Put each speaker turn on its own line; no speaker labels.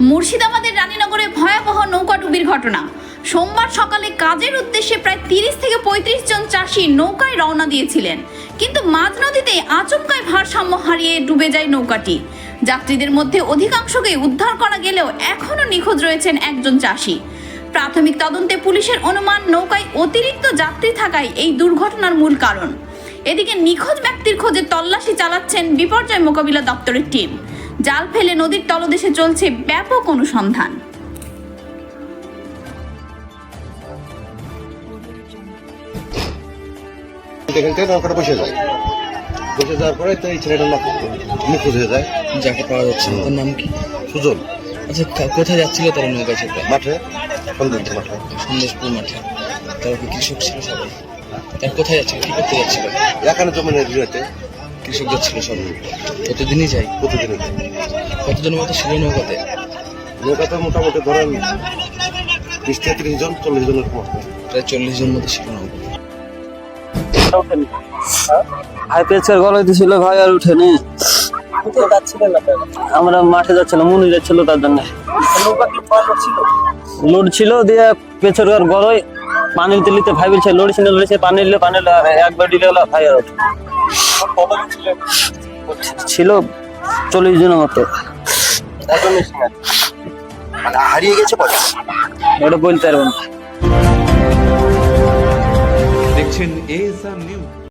মুর্শিদাবাদের রানীনগরে ভয়াবহ নৌকাডুবির ঘটনা। সোমবার সকালে কাজের উদ্দেশ্যে প্রায় তিরিশ থেকে পঁয়ত্রিশ জন চাষি নৌকায় রওনা দিয়েছিলেন। কিন্তু মাঝ নদীতে আচমকায় ভারসাম্য হারিয়ে ডুবে যায় নৌকাটি। যাত্রীদের মধ্যে অধিকাংশকে উদ্ধার করা গেলেও এখনও নিখোঁজ রয়েছেন একজন চাষি। প্রাথমিক তদন্তে পুলিশের অনুমান, নৌকায় অতিরিক্ত যাত্রী থাকায় এই দুর্ঘটনার মূল কারণ। এদিকে নিখোঁজ ব্যক্তির খোঁজে তল্লাশি চালাচ্ছেন বিপর্যয় মোকাবিলা দপ্তরের টিম। জাল ফেলে নদীর তলদেশে চলছে ব্যাপক অনুসন্ধান।
এখান থেকে নৌকাটা বসে যায়। বসে যাওয়ার পরে তো এই ছেলেটা না হয়ে যায়।
যাকে পাওয়া যাচ্ছে তার নাম কি?
সুজন।
আচ্ছা কোথায় যাচ্ছিল তারা নৌকা
মাঠে
সন্দেশপুর মাঠে। তারা কৃষক ছিল সবাই? তার কোথায় যাচ্ছিল? কি করতে যাচ্ছিল?
এখানে জমিনে দিয়েছে
কৃষক যাচ্ছিল সবাই প্রতিদিনই যাই
প্রতিদিন
কতজনের মতো ছিল নৌকাতে?
নৌকাতে মোটামুটি ধরেন বিশ থেকে ত্রিশ জন চল্লিশ জনের মতো
প্রায় চল্লিশ জন মতো ছিল নৌকা।
ভাই পেঁচকার গলায় ছিল ভাই আর উঠেনি। আমরা মাঠে যাচ্ছিলাম মুনি যাচ্ছিল তার জন্য। লোড ছিল দিয়ে পেছর গড়ই পানি দিল্লিতে ভাই বলছে লোড না লড়েছে পানি দিলে পানি একবার দিলে হলো ভাই আর ছিল চল্লিশ জনের মতো।
মানে হারিয়ে গেছে পয়সা
ওটা বলতে পারবেন
দেখছেন এ নিউজ